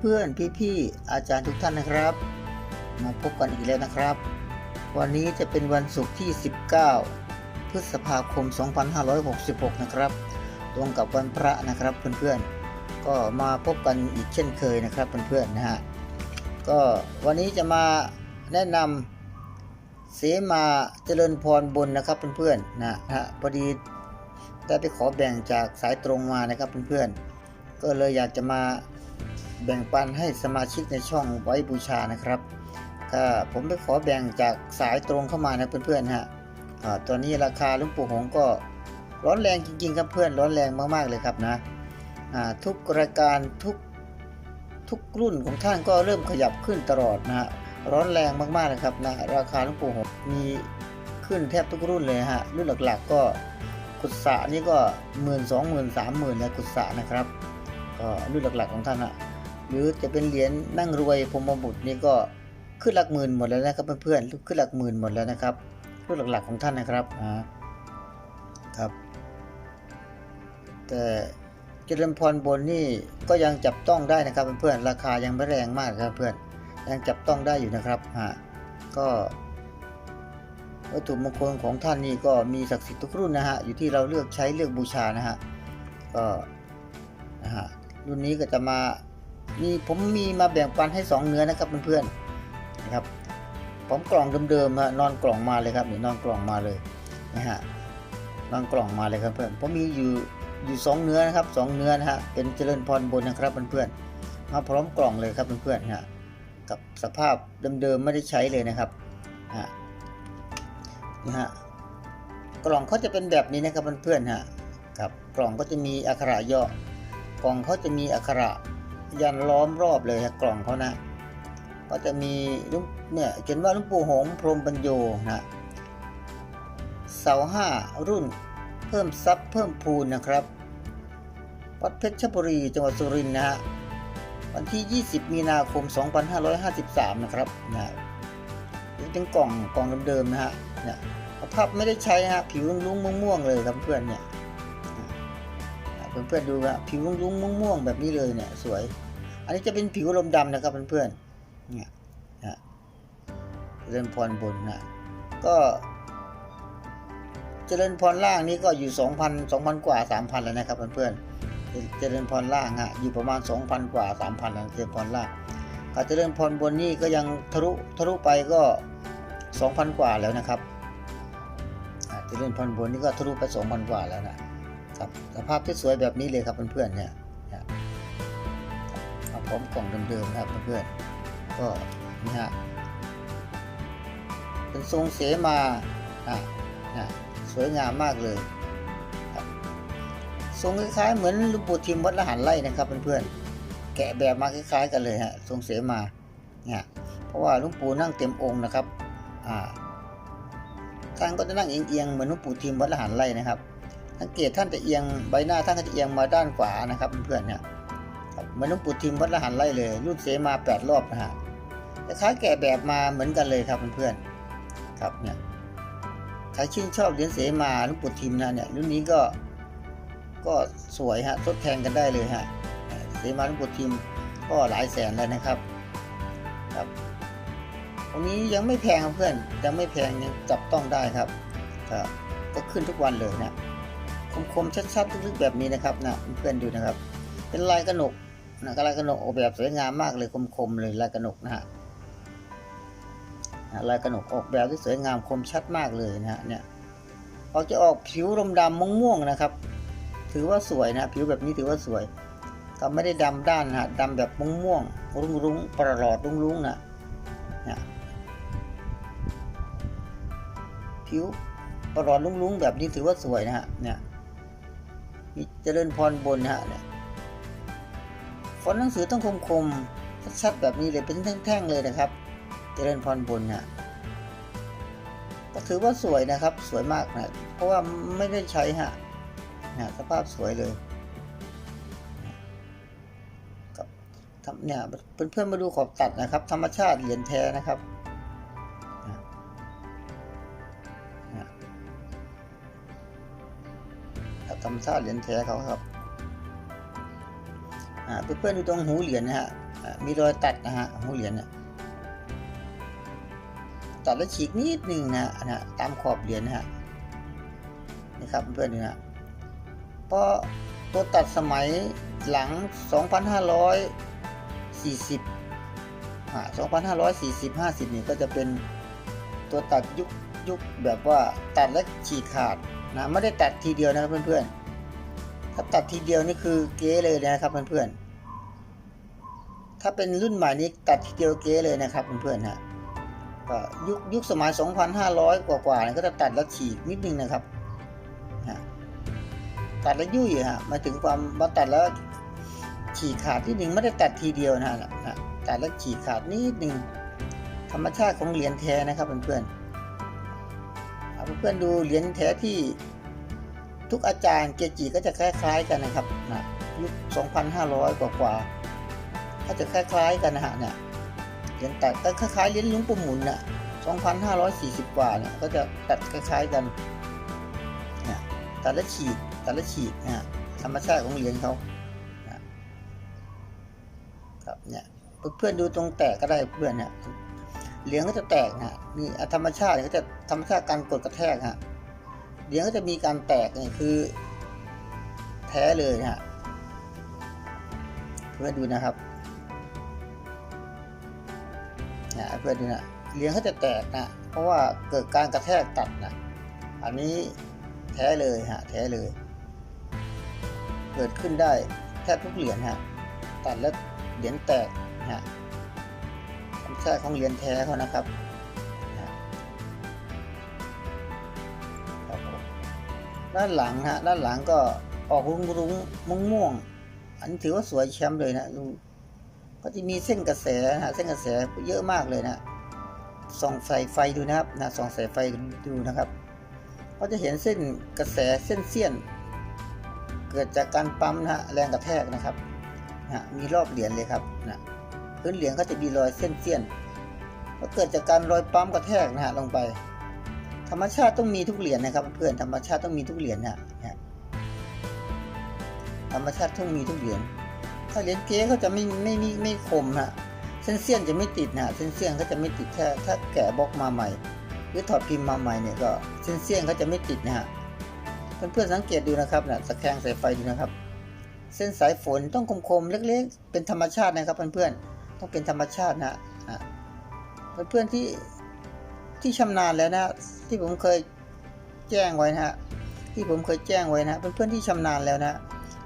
เพื่อนๆ พี่ๆ อาจารย์ทุกท่านนะครับ มาพบกันอีกแล้วนะครับ วันนี้จะเป็นวันศุกร์ที่ 19 พฤษภาคม 2566 นะครับ ตรงกับวันพระนะครับเพื่อนๆ ก็มาพบกันอีกเช่นเคยนะครับเพื่อนๆนะฮะ ก็วันนี้จะมาแนะนำเสมาเจริญพรบนนะครับเพื่อนๆ นะฮะพอดีได้ไปขอแบ่งจากสายตรงมานะครับเพื่อนๆ ก็เลยอยากจะมา แบ่งปันให้สมาชิกในช่องไว้บูชานะครับก็ผมไปขอแบ่งจากสายตรงเข้ามานะเพื่อนๆฮะตอนนี้ราคาลุงปู่หงก็ร้อนแรงจริงๆครับเพื่อนร้อนแรงมากๆเลยครับนะทุกรายการทุกทุกรุ่นของท่านก็เริ่มขยับขึ้นตลอดนะฮะร้อนแรงมากๆเลยครับนะราคาลุงปู่หงมีขึ้นแทบทุกรุ่นเลยฮะรุ่นหลักๆ ก็กุศะนี่ก็หมื่นสองหมื่นสามหมื่นแล้วกุศะนะครับก็รุ่นหลักๆของท่านอะ หรือจะเป็นเหรียญนั่งรวยพรมบุตรนี่ก็ขึ้นหลักหมื่นหมดแล้วนะครับเพื่อนๆขึ้นหลักหมื่นหมดแล้วนะครับรุ่นหลักๆของท่านนะครับอ่าครับ แต่เจริญพรบนนี่ก็ยังจับต้องได้นะครับเพื่อนๆราคายังไม่แรงมากครับเพื่อนยังจับต้องได้อยู่นะครับฮะก็วัตถุมงคลของท่านนี่ก็มีศักดิ์สิทธิ์ทุกรุ่นนะฮะอยู่ที่เราเลือกใช้เลือกบูชานะฮะก็นะฮะรุ่นนี้ก็จะมา มีผมมีมาแบ่งปันให้ 2 เนื้อนะครับเพื่อนๆนะครับ ผมกล่องเดิมๆฮะนอนกล่องมาเลยครับนี่นอนกล่องมาเลยนะฮะนอนกล่องมาเลยครับเพื่อนผมมีอยู่อยู่สองเนื้อนะครับสองเนื้อนะฮะเป็นเจริญพรบนนะครับเพื่อนๆมาพร้อมกล่องเลยครับเพื่อนๆฮะกับสภาพเดิมๆไม่ได้ใช้เลยนะครับฮะนี่ฮะกล่องเขาจะเป็นแบบนี้นะครับเพื่อนๆฮะครับกล่องก็จะมีอักขระย่อกล่องเขาจะมีอักขระ ยันล้อมรอบเลยฮะกล่องเขานะ ก็จะมีลุงเนี่ยเขียนว่าลุงปู่หงพรหมปัญโยนะเสาห้ารุ่นเพิ่มทรัพย์เพิ่มพูนนะครับ วัดเพชรบุรีจังหวัดสุรินทร์นะฮะวันที่ 20 มีนาคม 2553 นะครับนะเป็นกล่องกล่องเดิมๆนะฮะเนี่ยภาพไม่ได้ใช้ฮะผิวลุ้งๆม่วงๆเลยครับเพื่อนเนี่ย เพื่อนๆดูนะผิวลุ้งๆม่วงๆแบบนี้เลยเนี่ยสวย อันนี้จะเป็นผิวลมดำนะครับเพื่อนๆเนี่ยนะเจริญพรบนนะก็เจริญพรล่างนี้ก็อยู่ 2,000 2,000 กว่า 3,000 แล้วนะครับเพื่อนๆเจริญพรล่างฮะอยู่ประมาณ 2,000 กว่า 3,000แล้วเจริญพรล่างก็เจริญพรบนนี่ก็ยังทะลุทะลุไปก็ 2,000 กว่าแล้วนะครับเจริญพรบนนี่ก็ทะลุไป 2,000 กว่าแล้วนะ ครับ สภาพที่สวยแบบนี้เลยครับเพื่อนๆเนี่ยมาพร้อมกล่องเดิมๆนะครับเพื่อนๆก็นี่ฮะเป็นทรงเสมาอะนะสวยงามมากเลยทรงคล้ายๆเหมือนลูกปู่ทิมวัดละหันไล่นะครับเพื่อนๆแกะแบบมาคล้ายๆกันเลยฮะทรงเสมาเนี่ยเพราะว่าลุงปู่นั่งเต็มองค์นะครับอ่าท่านก็จะนั่งเอียงๆเหมือนลุงปู่ทิมวัดละหันไล่นะครับ สังเกตท่านจะเอียงใบหน้าท่านก็จะเอียงมาด้านขวานะครับเพื่อนๆเนี่ยเหมือนหลุงปู่ทิมวัดละหันไล่เลยรุ่นเสมาแปดรอบนะฮะคล้ายแกะแบบมาเหมือนกันเลยครับเพื่อนๆครับเนี่ยใครชื่นชอบเหรียญเสมาหลุงปู่ทิมนะเนี่ยรุ่นนี้ก็ก็สวยฮะทดแทนกันได้เลยฮะเสมาหลุงปู่ทิมก็หลายแสนแล้วนะครับครับตรงนี้ยังไม่แพงครับเพื่อนยังไม่แพงยังจับต้องได้ครับครับก็ขึ้นทุกวันเลยนะ คมๆชัดๆลึกๆแบบนี้นะครับนะเพื่อนๆดูนะครับ เป็นลายกระหนกนะลายกระหนกออกแบบสวยงามมากเลยคมๆเลยลายกระหนกนะฮะลายกระหนกออกแบบที่สวยงามคมชัดมากเลยนะฮะเนี่ยเขาจะออกผิวดำดำม่วงๆนะครับ ถือว่าสวยนะผิวแบบนี้ถือว่าสวยก็ไม่ได้ดำด้านนะดำแบบม่วงๆรุ้งๆประหลอดรุ้งๆนะเนี่ยผิวประหลอดรุ้งๆแบบนี้ถือว่าสวยนะฮะเนี่ย มีเจริญพรบนฮะเนี่ยฟอนต์หนังสือต้องคมๆชัดๆแบบนี้เลยเป็นแท่งๆเลยนะครับ เจริญพรบนนะก็ถือว่าสวยนะครับสวยมากนะเพราะว่าไม่ได้ใช้ฮะนะสภาพสวยเลยครับเนี่ยเพื่อนๆมาดูขอบตัดนะครับ ธรรมชาติเหรียญแท้นะครับ รมชาติเหรียญแท้เขาครับเพื่อนๆดูตรงหูเหรียญนะฮะมีรอยตัดนะฮะหูเหรียญเนี่ยตัดแล้วฉีกนิดนึงนะนะฮะตามขอบเหรียญนะฮะนี่ครับเพื่อนๆดูนะเพราะตัวตัดสมัยหลัง 2,540อ่า2,540 50นี่ก็จะเป็นตัวตัดยุคยุคแบบว่าตัดแล้วฉีกขาดนะไม่ได้ตัดทีเดียวนะครับเพื่อนๆ ถ้าตัดทีเดียวนี่คือเก๋เลยนะครับเพื่อนๆ ถ้าเป็นรุ่นใหม่นี้ตัดทีเดียวเก๋เลยนะครับเพื่อนๆฮะก็ยุคยุคสมัย 2,500 กว่ากว่าเนี่ยก็จะตัดแล้วฉีกนิดนึงนะครับฮะตัดแล้วยุ่ยฮะมาถึงความมาตัดแล้วฉีกขาดที่หนึ่งไม่ได้ตัดทีเดียวนะฮะนะตัดแล้วฉีกขาดนิดนึงธรรมชาติของเหรียญแท้นะครับเพื่อนๆเอาเพื่อนๆดูเหรียญแท้ที่ ทุกอาจารย์เกจิก็จะคล้าย ๆ กันนะครับนะยุค 2,500 กว่ากว่าก็จะคล้าย ๆ กันนะฮะเนี่ยเหรียญตัดก็คล้ายๆเหรียญหลวงปู่หมุนน่ะ2,540 กว่าเนี่ยก็จะตัดคล้าย ๆกันเนี่ยตัดและฉีกตัดและฉีกนะฮะธรรมชาติของเหรียญเขาครับเนี่ยเพื่อนๆดูตรงแตกก็ได้เพื่อนเนี่ยเหรียญก็จะแตกนะฮะนี่ธรรมชาติก็จะธรรมชาติการกดกระแทกฮะ เดี๋ยวก็จะมีการแตกเนี่ยคือ แท้เลยนะฮะเพื่อนดูนะครับนะเพื่อนดูนะเหรียญเขาจะแตกนะเพราะว่าเกิดการกระแทกตัดนะอันนี้แท้เลยฮะแท้เลย เกิดขึ้นได้แทบทุกเหรียญฮะตัดแล้วเหรียญแตกฮะธรรมชาติของเหรียญแท้เขานะครับ ด้านหลังฮะด้านหลังก็ออกรุ้งรุ้งม่วงม่วง อันถือว่าสวยแชมป์เลยนะดูก็จะมีเส้นกระแสนะฮะเส้นกระแสเยอะมากเลยนะส่องใส่ไฟดูนะครับนะส่องใส่ไฟดูนะครับ ก็จะเห็นเส้นกระแสเส้นเสี้ยน เกิดจากการปั๊มนะฮะแรงกระแทกนะครับนะมีรอบเหรียญเลยครับนะพื้นเหรียญก็จะมีรอยเส้นเสี้ยนก็เกิดจากการรอยปั๊มกระแทกนะฮะลงไป ธรรมชาติต้องมีทุกเหรียญนะครับ เพื่อนธรรมชาติต้องมีทุกเหรียญนะนะธรรมชาติต้องมีทุกเหรียญถ้าเหรียญเก๊เขาจะไม่ไม่ไม่ไม่คมฮะเส้นเสี้ยนจะไม่ติดนะเส้นเสี้ยนเขาจะไม่ติดถ้าถ้าแกะบล็อกมาใหม่ หรือถอดพิมพ์มาใหม่เนี่ยก็เส้นเสี้ยนเขาจะไม่ติดนะฮะเพื่อนเพื่อนๆสังเกตดูนะครับนะสแกงสายไฟดูนะครับ เส้นสายฝนต้องคมๆเล็ก ๆ เป็นธรรมชาตินะครับเพื่อนๆต้องเป็นธรรมชาตินะอะเพื่อนๆที่ ที่ชำนาญแล้วนะที่ผมเคยแจ้งไว้นะฮะที่ผมเคยแจ้งไว้นะเป็นเพื่อนที่ชำนาญแล้วนะ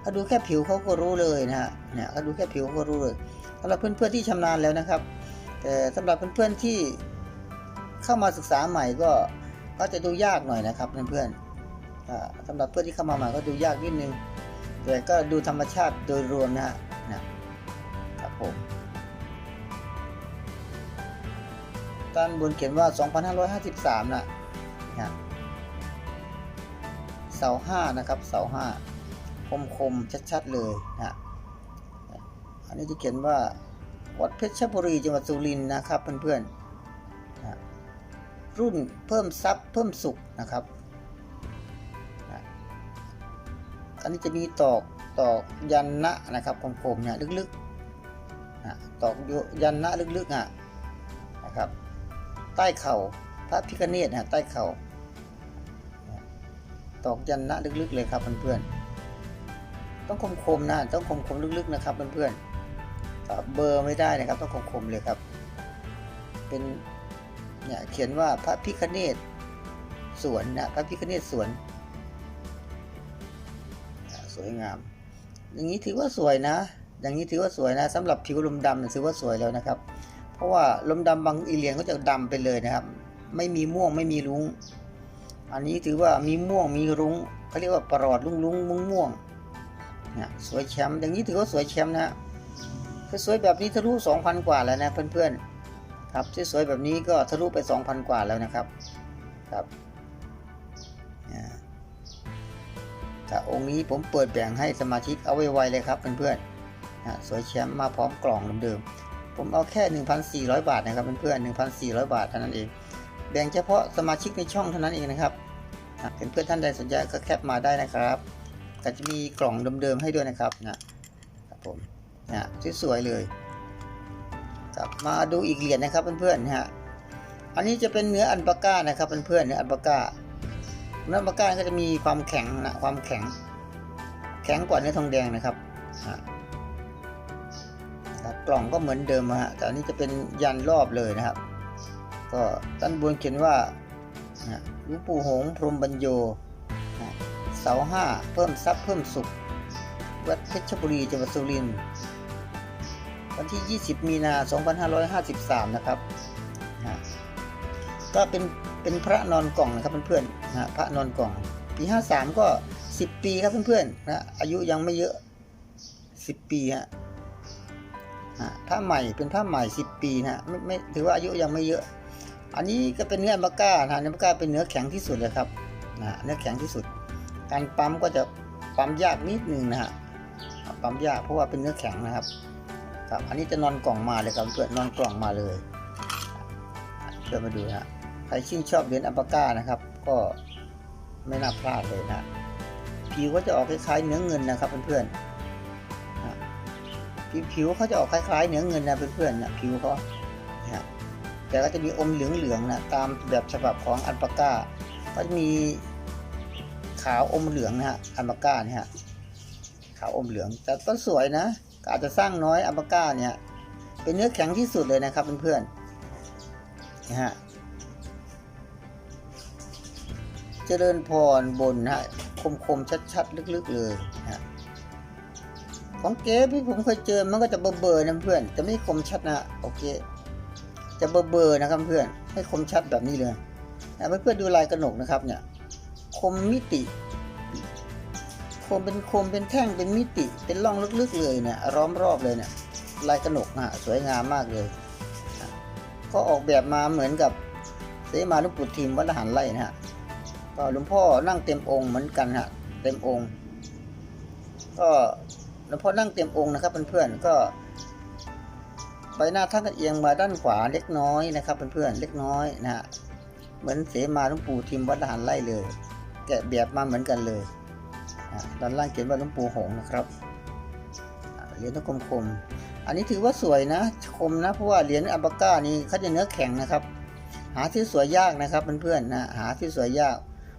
เขาดูแค่ผิวเขาก็รู้เลยนะฮะเนี่ยเขาดูแค่ผิวเขาก็รู้เลยสำหรับเพื่อนๆที่ชำนาญแล้วนะครับ แต่สำหรับเพื่อนๆที่เข้ามาศึกษาใหม่ก็ก็จะดูยากหน่อยนะครับเพื่อนๆอ่าสำหรับเพื่อนที่เข้ามาใหม่ก็ดูยากนิดนึงแต่ก็ดูธรรมชาติโดยรวมนะฮะนะครับผม ด้านบนเขียนว่า 2553นะนะเสาห้านะครับ เสาห้าคมคมๆชัดๆเลยนะอันนี้จะเขียนว่าวัดเพชรบุรีจังหวัดสุรินทร์นะครับเพื่อนๆนะรุ่นเพิ่มทรัพย์เพิ่มสุขนะครับนะอันนี้จะมีตอกตอกยันนะนะครับคมๆเนี่ยลึกๆนะตอกยันนะลึกๆอะนะครับ ใต้เข่าพระพิคเนตนะใต้เข่าตอกยันนะลึกๆเลยครับเพื่อนๆต้องคมๆนะต้องคมๆลึกๆนะครับเพื่อนๆเบอร์ไม่ได้นะครับ ต้องคมๆเลยครับ เป็นเนี่ยเขียนว่าพระพิคเนตสวนนะพระพิคเนตสวน สวยงาม อย่างนี้ถือว่าสวยนะ อย่างนี้ถือว่าสวยนะสำหรับผิวลมดำถือว่าสวยแล้วนะครับ ราะว่าลมดำบางอีเลียนก็จะดำไปเลยนะครับ ไม่มีม่วงไม่มีรุ้ง อันนี้ถือว่ามีม่วงมีรุ้งเขาเรียกว่าปลอดรุ้งรุ้งม่วงม่วงนี่ยสวยแชมป์อย่างนี้ถือว่าสวยแชมป์นะถ้าสวยแบบนี้ทะลุ2,000 กว่าแล้วนะเพื่อนๆครับสวยๆแบบนี้ก็ทะลุไป 2,000 กว่าแล้วนะครับครับอ่าแต่องค์นี้ผมเปิดแบ่งให้สมาชิกเอาไว้ๆเลยครับเพื่อนๆนะสวยแชมป์มาพร้อมกล่องเดิมๆ ผมเอาแค่ 1,400 บาทนะครับเพื่อนๆ1,400 บาทเท่านั้นเอง แบ่งเฉพาะสมาชิกในช่องเท่านั้นเองนะครับหากเพื่อนท่านใดสนใจก็แคปมาได้นะครับก็จะมีกล่องเดิมๆให้ด้วยนะครับนะครับผมนะสวยๆเลยกลับมาดูอีกเหรียญนะครับเพื่อนๆนะฮะอันนี้จะเป็นเนื้ออันปาก้านะครับเพื่อนๆเนื้ออันปาก้าเนื้ออันปาก้าก็จะมีความแข็งนะความแข็ง แข็งกว่าเนื้อทองแดงนะครับ กล่องก็เหมือนเดิมอะฮะแต่อันนี้จะเป็นยันรอบเลยนะครับ ก็ด้านบนเขียนว่าหลวงปู่หงพรมบรรโยเสาห้าเพิ่มทรัพย์เพิ่มสุข วัดเพชรบุรีจังหวัดสุรินทร์วันที่ 20 มีนา 2553 นะครับ ก็เป็นเป็นพระนอนกล่องนะครับเพื่อนๆนะพระนอนกล่อง ปี 53 ก็ 10 ปีครับเพื่อนๆนะอายุยังไม่เยอะ 10 ปีฮะ อะผ้าใหม่เป็นผ้าใหม่10ปีนะไม่ไม่ถือว่าอายุยังไม่เยอะ อันนี้ก็เป็นเนื้ออัปาก้านะเนื้ออัปาก้าเป็นเนื้อแข็งที่สุดเลยครับนะเนื้อแข็งที่สุด การปั๊มก็จะปั๊มยากนิดนึงนะฮะปั๊มยากเพราะว่าเป็นเนื้อแข็งนะครับ ครับ อันนี้จะนอนกล่องมาเลยครับเพื่อนนอนกล่องมาเลยเพื่อนมาดูนะฮะใครชื่นชอบเหรียญอัปาก้านะครับ ก็ไม่น่าพลาดเลยนะผิวก็จะออกคล้ายๆเนื้อเงินนะครับเพื่อนๆน ผิวเขาจะออกคล้ายๆเนื้อเงินนะเพื่อนๆนะผิวเขานะฮะแต่ก็จะมีอมเหลืองๆนะตามแบบฉบับของอัลปาก้า ก็จะมีขาวอมเหลืองนะฮะอัลปาก้าเนี่ยฮะขาวอมเหลืองแต่ก็สวยนะอาจจะสร้างน้อยอัลปาก้าเนี่ยเป็นเนื้อแข็งที่สุดเลยนะครับเพื่อนๆนะฮะเจริญพรบนนะฮะคมคมๆชัดๆลึกๆเลยนะฮะ ของเก๋ที่ผมเคยเจอมันก็จะเบอร์เบอร์นะเพื่อนจะไม่คมชัดนะโอเค จะเบอร์เบอร์นะครับเพื่อนไม่คมชัดแบบนี้เลยนะเพื่อนๆดูลายกระหนกนะครับเนี่ยคมมิติ คมเป็นคมเป็นแท่งเป็นมิติ เป็นร่องลึกๆเลยเนี่ยล้อมรอบเลยเนี่ยลายกระหนกนะฮะสวยงามมากเลยก็ออกแบบมาเหมือนกับเสมาลุงปู่ทีมวัดหันไร่นะฮะก็หลวงพ่อนั่งเต็มองค์เหมือนกันฮะเต็มองค์ ก็ ลวงพ่อนั่งเต็มองค์นะครับเพื่อนๆก็ใบหน้าท่านก็เอียงมาด้านขวาเล็กน้อยนะครับเพื่อนๆเล็กน้อยนะฮะเหมือนเสมาหลวงปู่ทิมวัดละหันไล่เลย แกะแบบมาเหมือนกันเลยด้านล่างเขียนว่าหลวงปู่หงนะครับเหรียญต้องคมๆอันนี้ถือว่าสวยนะคมนะเพราะว่าเหรียญอัลปาก้านี่เขาจะเนื้อแข็งนะครับ หาที่สวยยากนะครับเพื่อนๆนะหาที่สวยยาก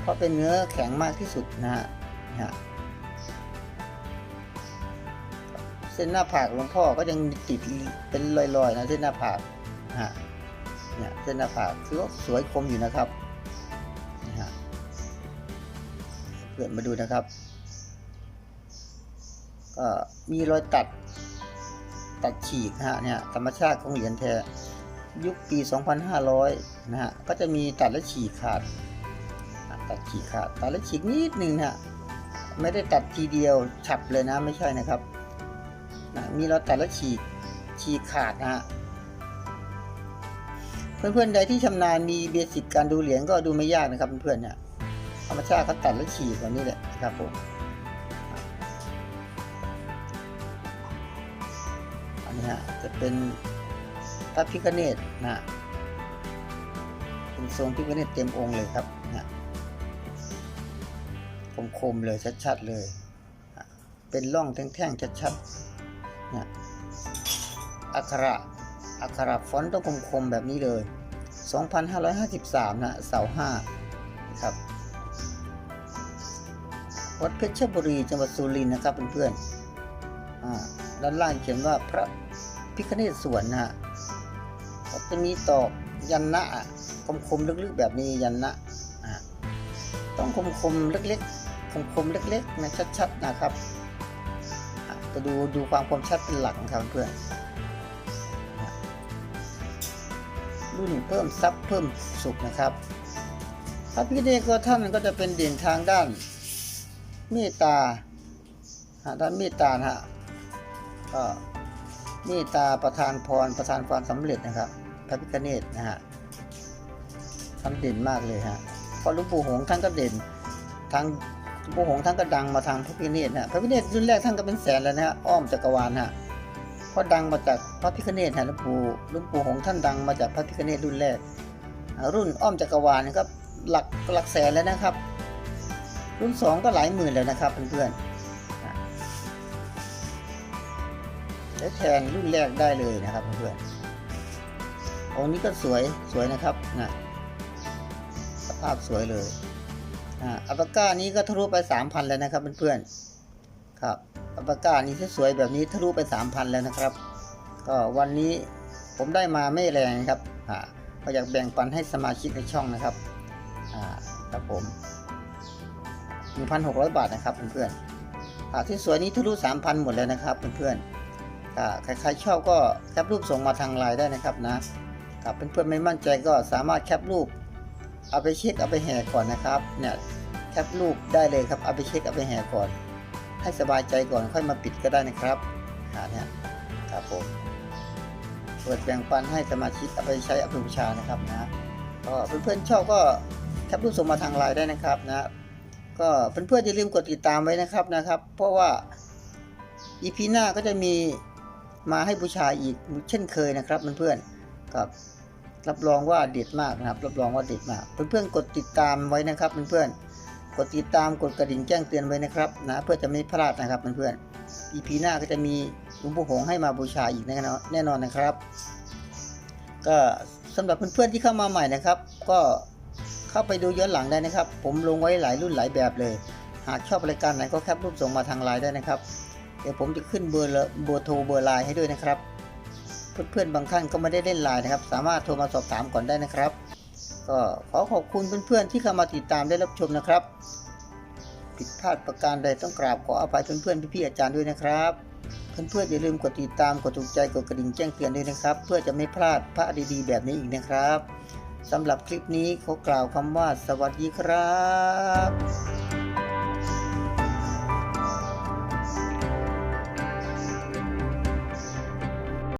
เพราะเป็นเนื้อแข็งมากที่สุดนะฮะ เส้นหน้าผากหลวงพ่อก็ยังติดเป็นรอยๆนะเส้นหน้าผากฮะเนี่ยเส้นหน้าผากคือสวยคมอยู่นะครับนี่ฮะเพื่อนมาดูนะครับก็มีรอยตัดตัดฉีกฮะเนี่ยธรรมชาติของเหรียญแท้ยุคปี 2500 นะฮะ ก็จะมีตัดและฉีกขาด ตัดฉีกขาด ตัดและฉีกนิดนึงนะฮะ ไม่ได้ตัดทีเดียวฉับเลยนะ ไม่ใช่นะครับ นะมีเรอยตัดและฉีกฉีกขาดนะฮะเพื่อนๆใดที่ชำนาญมีเบสิกการดูเหรียญก็ดูไม่ยากนะครับเพื่อนๆเนี่ยธรรมชาติเขาตัดแล้วฉีกแบบนี้แหละนะครับผมอันนี้ฮะจะเป็นพระพิฆเนศนะเป็นทรงพิฆเนศเต็มองค์เลยครับนะคมๆเลยชัดๆเลย เป็นร่องแท่งๆชัดๆ อักขระอักขระฟอนต์ต้องคมๆแบบนี้เลย 2,553 นะ เสาห้าครับ วัดเพชรบุรีจังหวัดสุรินทร์นะครับเพื่อนๆอ่าด้านล่างเขียนว่าพระพิคเนศสวนนะฮะจะมีตอกยันนะอะคมลึกๆแบบนี้ยันนะต้องคมๆเล็กๆคมๆเล็กๆนะชัดๆนะครับจะดูดูความคมชัดเป็นหลักนะครับเพื่อน รุ่นเพิ่มทรัพย์เพิ่มสุขนะครับพระพิเนศก็ท่านก็จะเป็นเด่นทางด้านเมตตาด้านเมตตาฮะก็เมตตาประทานพรประทานความสำเร็จนะครับ พระพิฆเนศนะฮะท่านเด่นมากเลยฮะเพราะหลวงปู่หงท่านก็เด่นทางหลวงปู่หงท่านก็ดังมาทางพระพิฆเนศนะพระพิฆเนศรุ่นแรกท่านก็เป็นแสนแล้วนะฮะอ้อมจักรวาลฮะ ราะดังมาจากพระพิฆเนศฮะหลวงปู่หลวงปู่ของท่านดังมาจากพระพิฆเนศรุ่นแรก รุ่นอ้อมจักรวาลนะครับหลักหลักแสนแล้วนะครับ รุ่นสองก็หลายหมื่นแล้วนะครับเพื่อนๆและแทนรุ่นแรกได้เลยนะครับเพื่อนๆองค์นี้ก็สวยสวยนะครับนะสภาพสวยเลยอัลปาก้านี้ก็ทะลุไป 3,000 แล้วนะครับเพื่อนๆครับ อัลปาก้านี้สวยแบบนี้ทะลุไป 3,000 แล้วนะครับ ก็วันนี้ผมได้มาไม่แรงครับอ่าก็อยากแบ่งปันให้สมาชิกในช่องนะครับอ่าครับผม 1,600 บาทนะครับเพื่อนๆอ่าที่สวยนี้ทะลุ 3,000 หมดแล้วนะครับเพื่อนๆอ่าใครๆชอบก็แคปรูปส่งมาทางไลน์ได้นะครับนะครับเพื่อนๆไม่มั่นใจก็สามารถแคปรูปเอาไปเช็คเอาไปแห่ก่อนนะครับเนี่ยแคปรูปได้เลยครับเอาไปเช็คเอาไปแห่ก่อน ให้สบายใจก่อนค่อยมาปิดก็ได้นะครับอ่าเนี่ยครับผมเปิดแบ่งปันให้สมาชิกเอาไปใช้เอาไปบูชานะครับนะก็เพื่อนๆชอบก็แคปรูปส่งมาทางไลน์ได้นะครับนะก็เพื่อนๆอย่าลืมกดติดตามไว้นะครับนะครับ เพราะว่า EP หน้าก็จะมีมาให้บูชาอีกเช่นเคยนะครับเพื่อนๆครับรับรองว่าเด็ดมากนะครับ รับรองว่าเด็ดมาก เพื่อนๆกดติดตามไว้นะครับเพื่อนๆ กดติดตามกดกระดิ่งแจ้งเตือนไว้นะครับนะเพื่อจะไม่พลาดนะครับเพื่อนๆ EP หน้าก็จะมีหลวงปู่หงให้มาบูชาอีกแน่นอนแน่นอนนะครับ ก็สำหรับเพื่อนๆที่เข้ามาใหม่นะครับ ก็เข้าไปดูย้อนหลังได้นะครับ ผมลงไว้หลายรุ่นหลายแบบเลย หากชอบรายการไหนก็แคปรูปส่งมาทางไลน์ได้นะครับ เดี๋ยวผมจะขึ้นเบอร์ละเบอร์โทรเบอร์ไลน์ให้ด้วยนะครับ เพื่อนๆบางท่านก็ไม่ได้เล่นไลน์นะครับ สามารถโทรมาสอบถามก่อนได้นะครับ ก็ขอขอบคุณเพื่อนๆที่เข้ามาติดตามได้รับชมนะครับ ผิดพลาดประการใดต้องกราบขออภัยเพื่อนๆพี่ๆอาจารย์ด้วยนะครับเพื่อนๆอย่าลืมกดติดตามกดถูกใจกดกระดิ่งแจ้งเตือนด้วยนะครับ เพื่อจะไม่พลาดพระดีๆแบบนี้อีกนะครับสำหรับคลิปนี้ขอกล่าวคำว่าสวัสดีครับ